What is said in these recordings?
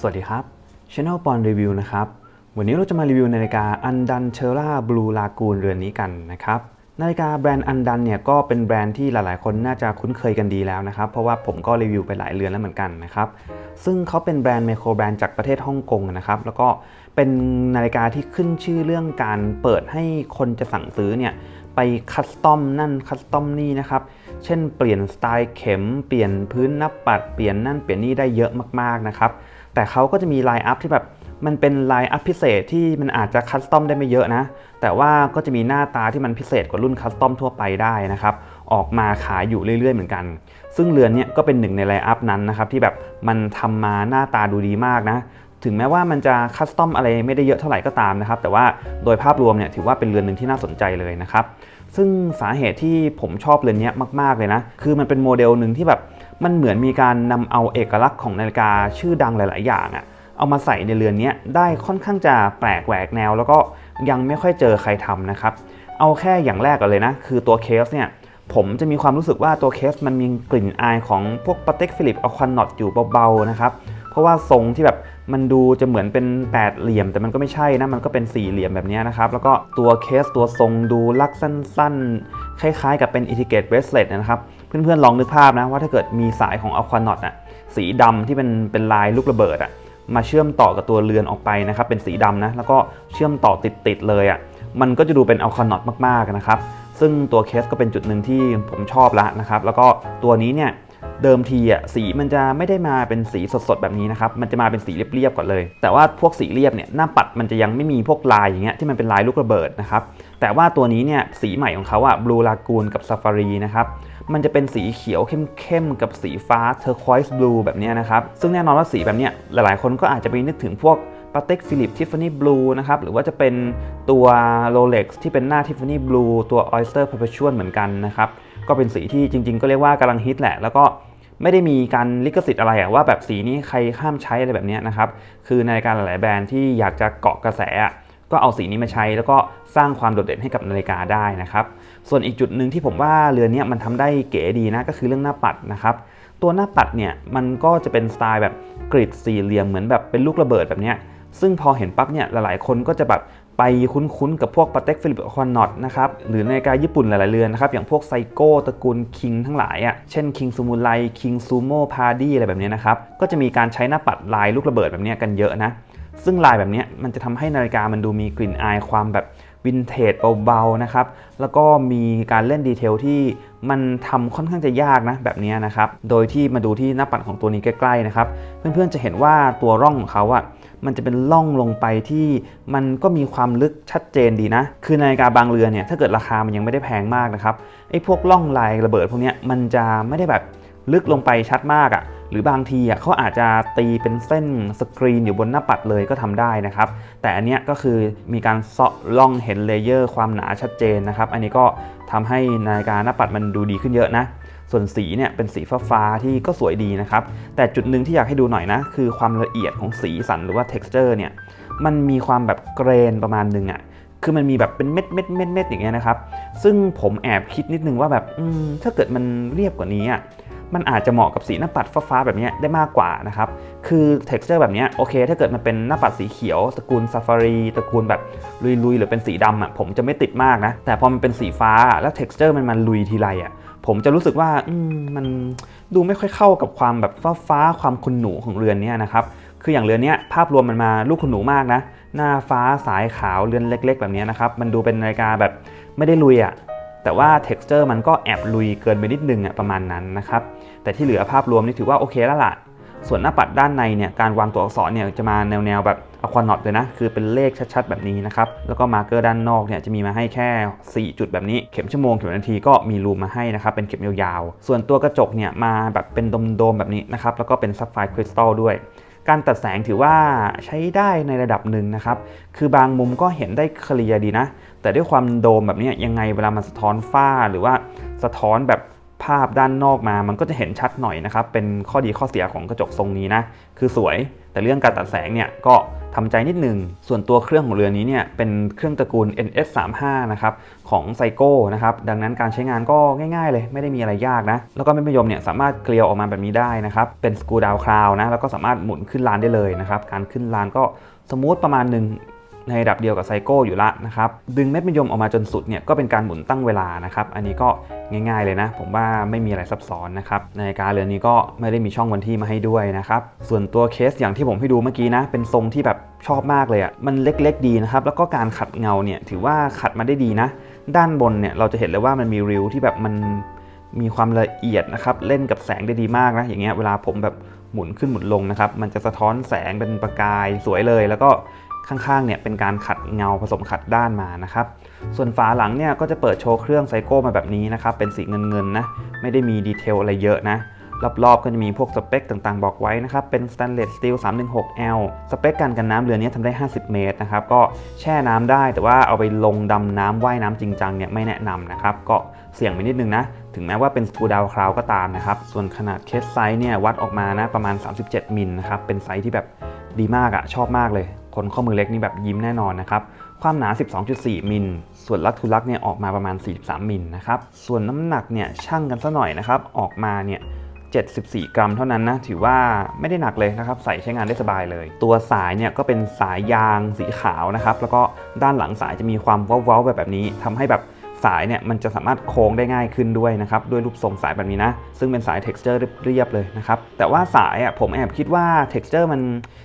สวัสดีครับ Channel ปอนรีวิวนะครับ วันนี้เราจะมารีวิวนาฬิกาอันดันเชอร่าบลูลากูนเรือนนี้กันนะครับนาฬิกาแบรนด์อันดันเนี่ยก็เป็นแบรนด์ที่หลาย ๆ คนน่าจะคุ้นเคยกันดีแล้วนะครับ เพราะว่าผมก็รีวิวไปหลายเรือนแล้วเหมือนกันนะครับ ซึ่งเขาเป็นแบรนด์ไมโครแบรนด์จากประเทศฮ่องกงนะครับ แล้วก็เป็นนาฬิกาที่ขึ้นชื่อเรื่องการเปิดให้คนจะสั่งซื้อเนี่ยไปคัสตอมนั่นคัสตอมนี่นะครับ เช่นเปลี่ยนสไตล์เข็ม เปลี่ยนพื้นนับปัด เปลี่ยนนั่นเปลี่ยนนี่ได้เยอะมาก ๆ นะครับ แต่เขาก็จะมีไลน์อัพที่แบบมันเป็นไลน์อัพพิเศษที่มันอาจจะคัสตอมได้ไม่เยอะนะ แต่ว่าก็จะมีหน้าตาที่มันพิเศษกว่ารุ่นคัสตอมทั่วไปได้นะครับ ออกมาขายอยู่เรื่อยๆเหมือนกัน ซึ่งเรือนเนี้ยก็เป็นหนึ่งในไลน์อัพนั้นนะครับที่แบบมันทำมาหน้าตาดูดีมากนะ ถึงแม้ว่ามันจะคัสตอมอะไรไม่ได้เยอะเท่าไหร่ก็ตามนะครับ แต่ว่าโดยภาพรวมเนี่ยถือว่าเป็นเรือนหนึ่งที่น่าสนใจเลยนะครับ ซึ่งสาเหตุที่ผมชอบเรือนนี้มาก ๆเลยนะ คือมันเป็นโมเดลหนึ่งที่แบบ มันเหมือนมีการนำเอาเอกลักษณ์ของนาฬิกาชื่อดังหลาย ๆ อย่างอะเอามาใส่ในเรือนนี้ได้ค่อนข้างจะแปลกแหวกแนว แล้วก็ยังไม่ค่อยเจอใครทำนะครับ เอาแค่อย่างแรกก่อนเลยนะ คือตัวเคสเนี่ยผมจะมีความรู้สึกว่าตัวเคสมันมีกลิ่นอายของพวกปาเต็กฟิลิปอควานอตอยู่เบา ๆ นะครับ เพราะว่าทรงที่แบบ มันดูจะเหมือนเป็นแปดเหลี่ยม แต่มันก็ไม่ใช่นะ มันก็เป็นสี่เหลี่ยมแบบนี้นะครับ แล้วก็ตัวเคสตัวทรงดูลักสั้นๆ คล้ายๆ กับเป็นอิทิเกตเบสเลตนะครับ เพื่อนๆลองนึกภาพนะว่าถ้าเกิดมีสายของอควานอตอะสีดำที่เป็นเป็นลายลูกระเบิดอะมาเชื่อมต่อกับตัวเรือนออกไปนะครับ เป็นสีดำนะ แล้วก็เชื่อมต่อติดๆเลยอะ มันก็จะดูเป็นอควานอตมากๆนะครับ ซึ่งตัวเคสก็เป็นจุดหนึ่งที่ผมชอบละนะครับ แล้วก็ตัวนี้เนี่ย เดิมทีอะสีมันจะไม่ได้มาเป็นสีสดๆแบบนี้นะครับ มันจะมาเป็นสีเรียบๆก่อนเลย แต่ว่าพวกสีเรียบเนี่ยหน้าปัดมันจะยังไม่มีพวกลายอย่างเงี้ยที่มันเป็นลายลูกระเบิดนะครับ แต่ว่าตัวนี้เนี่ยสีใหม่ของเขาอะบลูลากูนกับซาฟารีนะครับมันจะเป็นสีเขียวเข้มๆกับสีฟ้าเทอร์ควอยส์บลูแบบเนี้ยนะครับ ซึ่งแน่นอนว่าสีแบบเนี้ยหลายๆคนก็อาจจะไปนึกถึงพวกปาเต็กฟิลิปทิฟฟานี่บลูนะครับหรือว่าจะเป็นตัวโรเล็กซ์ที่เป็นหน้าทิฟฟานี่บลูตัวออยสเตอร์เพอร์เพชวลเหมือนกันนะครับ ก็เป็นสีที่จริงๆ ก็เรียกว่ากำลังฮิตแหละ แล้วก็ ไม่ได้มีการลิขสิทธิ์อะไรอะว่าแบบสีนี้ใครห้ามใช้อะไรแบบนี้นะครับคือในการหลาย ๆ แบรนด์ที่อยากจะเกาะกระแสก็เอาสีนี้มาใช้แล้วก็สร้างความโดดเด่นให้กับนาฬิกาได้นะครับ ส่วนอีกจุดหนึ่งที่ผมว่าเรือนนี้มันทำได้เก๋ดีนะก็คือเรื่องหน้าปัดนะครับ ตัวหน้าปัดเนี่ยมันก็จะเป็นสไตล์แบบกริดสี่เหลี่ยมเหมือนแบบเป็นลูกระเบิดแบบนี้ซึ่งพอเห็นปั๊บเนี่ยหลายๆคนก็จะแบบ ไปคุ้นๆกับพวกปาเต็กฟิลิปคอนนอตนะครับหรือนาฬิกาญี่ปุ่นหลายๆเรือนนะครับอย่างพวกไซโก้ตระกูลคิงทั้งหลายอะเช่นคิงซูมูไลคิงซูโม่พาดี้อะไรแบบเนี้ยนะครับก็จะมีการใช้หน้าปัดลายลูกระเบิดแบบเนี้ยกันเยอะนะซึ่งลายแบบเนี้ยมันจะทำให้นาฬิกามันดูมีกลิ่นอายความแบบ วินเทจเบาๆนะครับ แล้วก็มีการเล่นดีเทลที่มันทำค่อนข้างจะยากนะแบบนี้นะครับ โดยที่มาดูที่หน้าปัดของตัวนี้ใกล้ๆนะครับ เพื่อนๆจะเห็นว่าตัวร่องของเขาอะมันจะเป็นร่องลงไปที่มันก็มีความลึกชัดเจนดีนะ คือนาฬิกาบางเรือนเนี่ยถ้าเกิดราคามันยังไม่ได้แพงมากนะครับไอ้พวกร่องลายระเบิดพวกนี้มันจะไม่ได้แบบลึกลงไปชัดมากอะ่ะ หรือบางทีอะเขาอาจจะตีเป็นเส้นสกรีนอยู่บนหน้าปัดเลยก็ทำได้นะครับ แต่อันเนี้ยก็คือมีการเซาะล่องเห็นเลเยอร์ความหนาชัดเจนนะครับ อันนี้ก็ทำให้นาฬิกาหน้าปัดมันดูดีขึ้นเยอะนะ ส่วนสีเนี่ยเป็นสีฟ้าๆที่ก็สวยดีนะครับ แต่จุดหนึ่งที่อยากให้ดูหน่อยนะ คือความละเอียดของสีสันหรือว่า texture เนี่ยมันมีความแบบเกรนประมาณหนึงอะ่ะคือมันมีแบบเป็นเม็ดเม็ดเม็ดเม็ดอย่างเงี้ยนะครับ ซึ่งผมแอบคิดนิดนึงว่าแบบถ้าเกิดมันเรียบกว่านี้อะ มันอาจจะเหมาะกับสีหน้าปัดฟ้าๆแบบนี้ได้มากกว่านะครับ คือ texture แบบนี้โอเค ถ้าเกิดมันเป็นหน้าปัดสีเขียวตระกูลซาฟารีตระกูลแบบลุยๆ หรือเป็นสีดำอะผมจะไม่ติดมากนะ แต่พอมันเป็นสีฟ้าแล้ว texture มันมันลุยทีไรอะผมจะรู้สึกว่ามมันดูไม่ค่อยเข้ากับความแบบฟ้าฟ้าๆความคุณหนูของเรือนนี้นะครับคืออย่างเรือนนี้ภาพรวมมันมาลูกคุณหนูมากนะ หน้าฟ้าสายขาวเรือนเล็ก ๆ แบบนี้นะครับมันดูเป็นนาฬิกาแบบไม่ได้ลุยอะ แต่ว่า texture มันก็แอบลุยเกินไปนิดนึงอะประมาณนั้นนะครับ แต่ที่เหลือภาพรวมนี่ถือว่าโอเคแล้วล่ะ ส่วนหน้าปัดด้านในเนี่ยการวางตัวอักษรเนี่ยจะมาแนวๆแบบอควานอตเลยนะ คือเป็นเลขชัดๆ แบบนี้นะครับ แล้วก็มาร์เกอร์ด้านนอกเนี่ยจะมีมาให้แค่ 4 จุดแบบนี้ เข็มชั่วโมงเข็มนาทีก็มีรูมมาให้นะครับ เป็นเข็มยาวๆ ส่วนตัวกระจกเนี่ยมาแบบเป็นโดมๆแบบนี้นะครับ แล้วก็เป็นซับไฟคริสตัลด้วย การตัดแสงถือว่าใช้ได้ในระดับหนึ่งนะครับ คือบางมุมก็เห็นได้เคลียร์ดีนะ แต่ด้วยความโดมแบบนี้ยังไงเวลามันสะท้อนฝ้าหรือว่าสะท้อนแบบภาพด้านนอกมา มันก็จะเห็นชัดหน่อยนะครับ เป็นข้อดีข้อเสียของกระจกทรงนี้นะ คือสวย แต่เรื่องการตัดแสงเนี่ยก็ทำใจนิดนึง ส่วนตัวเครื่องของเรือนี้เนี่ยเป็นเครื่องตระกูล NS35 นะครับของไซโก้นะครับดังนั้นการใช้งานก็ง่ายๆเลย ไม่ได้มีอะไรยากนะ แล้วก็เม็ดมะยมเนี่ยสามารถเกลียวออกมาแบบนี้ได้นะครับเป็นสกูดาวคลาวนะแล้วก็สามารถหมุนขึ้นลานได้เลยนะครับการขึ้นลานก็สมูทประมาณหนึ่ง ในระดับเดียวกับไซโก้อยู่ละนะครับดึงเม็ดมะยมออกมาจนสุดเนี่ยก็เป็นการหมุนตั้งเวลานะครับอันนี้ก็ง่ายๆเลยนะ ผมว่าไม่มีอะไรซับซ้อนนะครับนาฬิกาเรือนนี้ก็ไม่ได้มีช่องวันที่มาให้ด้วยนะครับส่วนตัวเคสอย่างที่ผมให้ดูเมื่อกี้นะ เป็นทรงที่แบบชอบมากเลยอะ่ะมันเล็กๆดีนะครับแล้วก็การขัดเงาเนี่ยถือว่าขัดมาได้ดีนะ ด้านบนเนี่ยเราจะเห็นเลยว่ามันมีริ้วที่แบบมันมีความละเอียดนะครับเล่นกับแสงได้ดีมากนะอย่างเงี้ยเวลาผมแบบหมุนขึ้นหมุนลงนะครับมันจะสะท้อนแสงเป็นประกายสวยเลย แล้วก็ ข้างๆเนี่ยเป็นการขัดเงาผสมขัดด้านมานะครับ ส่วนฝาหลังเนี่ยก็จะเปิดโชว์เครื่องไซโก้มาแบบนี้นะครับ เป็นสีเงินๆนะ ไม่ได้มีดีเทลอะไรเยอะนะ รอบๆก็จะมีพวกสเปคต่างๆบอกไว้นะครับ เป็น Stainless Steel 316L สเปคการกันน้ำเรือนี้ทำได้ 50 เมตรนะครับ ก็แช่น้ำได้แต่ว่าเอาไปลงดำน้ำว่ายน้ำจริงจังเนี่ยไม่แนะนำนะครับ ก็เสี่ยงไปนิดนึงนะ ถึงแม้ว่าเป็นสกูดาวคราวก็ตามนะครับ ส่วนขนาดเคสไซส์เนี่ยวัดออกมานะประมาณ 37มิลนะครับ เป็นไซส์ที่แบบดีมากอะชอบมากเลย คนข้อมือเล็กนี่แบบยิ้มแน่นอนนะครับ ความหนา 12.4 มิล ส่วนลักทุลักเนี่ยออกมาประมาณ 43 มิลนะครับ ส่วนน้ำหนักเนี่ยช่างกันซะหน่อยนะครับ ออกมาเนี่ย74 กรัมเท่านั้นนะ ถือว่าไม่ได้หนักเลยนะครับ ใส่ใช้งานได้สบายเลย ตัวสายเนี่ยก็เป็นสายยางสีขาวนะครับ แล้วก็ด้านหลังสายจะมีความเว้าๆแบบแบบนี้ทำให้แบบสายเนี่ยมันจะสามารถโค้งได้ง่ายขึ้นด้วยนะครับ ด้วยรูปทรงสายแบบนี้นะ ซึ่งเป็นสาย texture เรียบๆเลยนะครับ แต่ว่าสายอะผมแอบคิดว่า texture มัน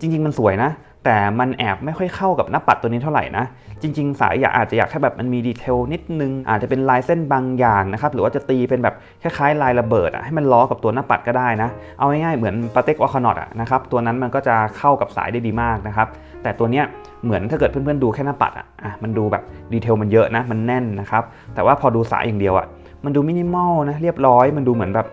จริง ๆ มันสวยนะ แต่มันแอบไม่ค่อยเข้ากับหน้าปัดตัวนี้เท่าไหร่นะ จริง ๆ สายอยากอาจจะอยากแค่แบบมันมีดีเทลนิดนึง อาจจะเป็นลายเส้นบางอย่างนะครับ หรือว่าจะตีเป็นแบบคล้ายๆลายระเบิดอะให้มันล้อกับตัวหน้าปัดก็ได้นะ เอาง่ายๆเหมือนปาเต็กวอคานอตอะนะครับ ตัวนั้นมันก็จะเข้ากับสายได้ดีมากนะครับ แต่ตัวเนี้ยเหมือนถ้าเกิดเพื่อนๆดูแค่หน้าปัดอะอะมันดูแบบดีเทลมันเยอะนะ มันแน่นนะครับ แต่ว่าพอดูสายอย่างเดียวอะมันดูมินิมอลนะเรียบร้อย มันดูเหมือนแบบ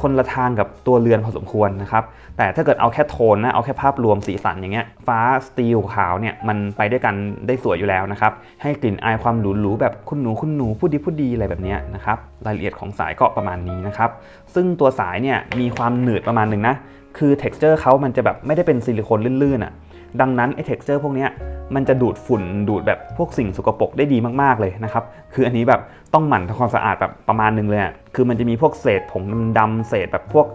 คนละทางกับตัวเรือนพอสมควรนะครับ แต่ถ้าเกิดเอาแค่โทนนะ เอาแค่ภาพรวมสีสันอย่างเงี้ย ฟ้าสตีลขาวเนี่ยมันไปด้วยกันได้สวยอยู่แล้วนะครับ ให้กลิ่นอายความหรูๆแบบคุณหนูคุณหนูพูดดีพูดดีอะไรแบบเนี้ยนะครับ รายละเอียดของสายก็ประมาณนี้นะครับ ซึ่งตัวสายเนี่ยมีความหนืดประมาณหนึ่งนะ คือ texture เขามันจะแบบไม่ได้เป็นซิลิโคนลื่นๆอะ ดังนั้นไอ้ texture พวกนี้มันจะดูดฝุ่นดูดแบบพวกสิ่งสกปรกได้ดีมากๆเลยนะครับ คืออันนี้แบบต้องหมั่นทำความสะอาดแบบประมาณนึงเลยอะคือมันจะมีพวกเศษผงดำๆเศษแบบพวก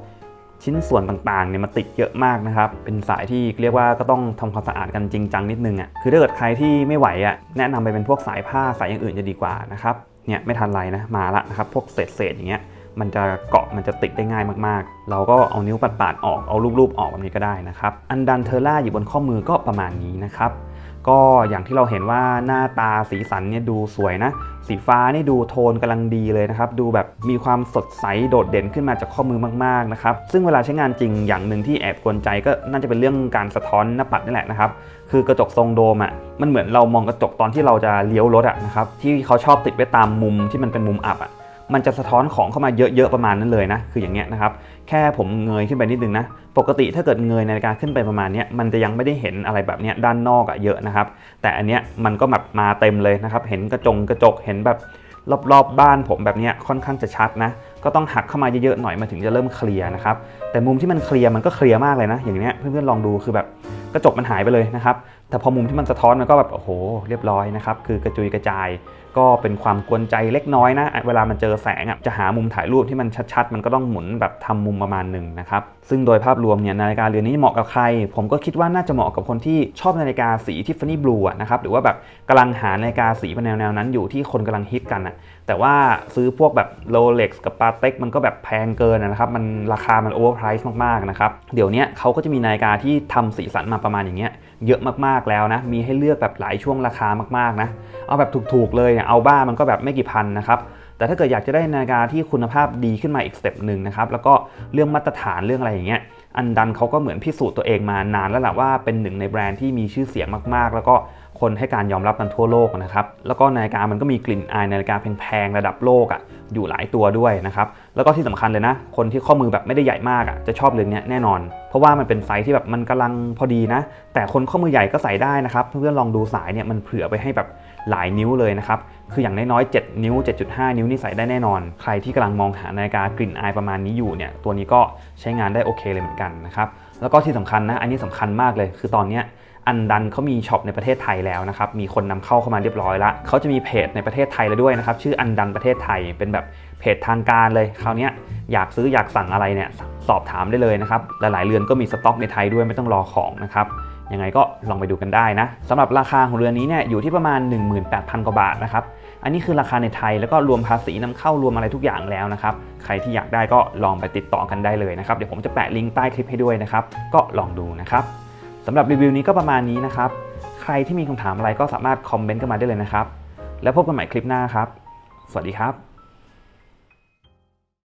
ชิ้นส่วนต่างๆเนี่ยมาติดเยอะมากนะครับ เป็นสายที่เรียกว่าก็ต้องทำความสะอาดกันจริงจังนิดนึงอะ คือถ้าเกิดใครที่ไม่ไหวอะแนะนำไปเป็นพวกสายผ้าสายอย่างอื่นจะดีกว่านะครับ เนี่ยไม่ทันไรนะมาละนะครับ พวกเศษเศษๆอย่างเงี้ย มันจะเกาะมันจะติดได้ง่ายมากๆ เราก็เอานิ้วปัดๆออกเอารูปๆออกแบบนี้ก็ได้นะครับ อันดันเทอร่าอยู่บนข้อมือก็ประมาณนี้นะครับก็อย่างที่เราเห็นว่าหน้าตาสีสันเนี่ยดูสวยนะ สีฟ้านี่ดูโทนกำลังดีเลยนะครับ ดูแบบมีความสดใสโดดเด่นขึ้นมาจากข้อมือมากๆนะครับ ซึ่งเวลาใช้งานจริงอย่างหนึ่งที่แอบกวนใจก็น่าจะเป็นเรื่องการสะท้อนหน้าปัดนี่แหละนะครับ คือกระจกทรงโดมอะมันเหมือนเรามองกระจกตอนที่เราจะเลี้ยวรถอะนะครับที่เขาชอบติดไว้ตามมุมที่มันเป็นมุมอับอะ มันจะสะท้อนของเข้ามาเยอะๆประมาณนั้นเลยนะ คืออย่างเงี้ยนะครับ แค่ผมเงยขึ้นไปนิดนึงนะ ปกติถ้าเกิดเงยนาฬิกาขึ้นไปประมาณเนี้ยมันจะยังไม่ได้เห็นอะไรแบบเนี้ยด้านนอกอะเยอะนะครับ แต่อันเนี้ยมันก็แบบมาเต็มเลยนะครับ เห็นกระจงกระจก เห็นแบบรอบๆบ้านผมแบบเนี้ยค่อนข้างจะชัดนะ ก็ต้องหักเข้ามาเยอะๆหน่อยมาถึงจะเริ่มเคลียร์นะครับ แต่มุมที่มันเคลียร์มันก็เคลียร์มากเลยนะ อย่างเนี้ยเพื่อนๆลองดูคือแบบกระจกมันหายไปเลยนะครับ แต่พอมุมที่มันสะท้อนมันก็แบบโอ้โหเรียบร้อยนะครับ คือกระจุยกระจาย ก็เป็นความกวนใจเล็กน้อยนะ เวลามันเจอแสงอะจะหามุมถ่ายรูปที่มันชัดๆ มันก็ต้องหมุนแบบทำมุมประมาณหนึ่งนะครับ ซึ่งโดยภาพรวมเนี่ยนาฬิกาเรือนนี้เหมาะกับใคร ผมก็คิดว่าน่าจะเหมาะกับคนที่ชอบนาฬิกาสีทิฟฟานี่บลูอะนะครับหรือว่าแบบกำลังหานาฬิกาสีแนวแนวๆนั้นอยู่ที่คนกำลังฮิตกันอะแต่ว่าซื้อพวกแบบโรเล็กซ์กับปาเต็กมันก็แบบแพงเกินนะครับมันราคามันโอเวอร์ไพรส์มากๆนะครับเดี๋ยวนี้เขาก็จะมีนาฬิกาที่ทำสีสันมาประมาณอย่างเงี้ยเยอะมากๆแล้วนะมีให้เลือกแบบหลายช่วงราคามากๆนะเอาแบบถูกๆเลยเนี่ยเอาบ้ามันก็แบบไม่กี่พันนะครับแต่ถ้าเกิดอยากจะได้นาฬิกาที่คุณภาพดีขึ้นมาอีกสเต็ปหนึ่งนะครับแล้วก็เรื่องมาตรฐานเรื่องอะไรอย่างเงี้ยอันดันเขาก็เหมือนพิสูจน์ตัวเองมานานแล้วแหละว่าเป็นหนึ่งในแบรนด์ที่มีชื่อเสียงมากๆ แล้วก็ คนให้การยอมรับกันทั่วโลกนะครับ แล้วก็นาฬิกามันก็มีกลิ่นอายนาฬิกาแพงๆระดับโลกอะอยู่หลายตัวด้วยนะครับ แล้วก็ที่สำคัญเลยนะ คนที่ข้อมือแบบไม่ได้ใหญ่มากอะจะชอบเรือนนี้แน่นอน เพราะว่ามันเป็นไซส์ที่แบบมันกำลังพอดีนะ แต่คนข้อมือใหญ่ก็ใส่ได้นะครับ เพื่อนๆลองดูสายเนี่ยมันเผื่อไปให้แบบหลายนิ้วเลยนะครับ คืออย่างน้อยๆ7นิ้ว 7.5 นิ้วนี่ใส่ได้แน่นอน ใครที่กำลังมองหานาฬิกากลิ่นอายประมาณนี้อยู่เนี่ย ตัวนี้ก็ใช้งานได้โอเคเลยเหมือนกันนะครับ แล้วก็ที่สำคัญนะ อันนี้สำคัญมากเลย คือตอนนี้อันดันเขามีช็อปในประเทศไทยแล้วนะครับ มีคนนำเข้าเข้ามาเรียบร้อยแล้วเขาจะมีเพจในประเทศไทยแล้วด้วยนะครับ ชื่ออันดันประเทศไทย เป็นแบบเพจทางการเลย คราวนี้อยากซื้ออยากสั่งอะไรเนี่ย สอบถามได้เลยนะครับ หลายๆเรือนก็มีสต็อกในไทยด้วยไม่ต้องรอของนะครับ ยังไงก็ลองไปดูกันได้นะสำหรับราคาของเรือนี้เนี่ยอยู่ที่ประมาณ 18,000 กว่าบาทนะครับอันนี้คือราคาในไทยแล้วก็รวมภาษีนำเข้ารวมอะไรทุกอย่างแล้วนะครับใครที่อยากได้ก็ลองไปติดต่อกันได้เลยนะครับเดี๋ยวผมจะแปะลิงก์ใต้คลิปให้ด้วยนะครับก็ลองดูนะครับสำหรับรีวิวนี้ก็ประมาณนี้นะครับใครที่มีคำถามอะไรก็สามารถคอมเมนต์กันมาได้เลยนะครับแล้วพบกันใหม่คลิปหน้าครับ สวัสดีครับ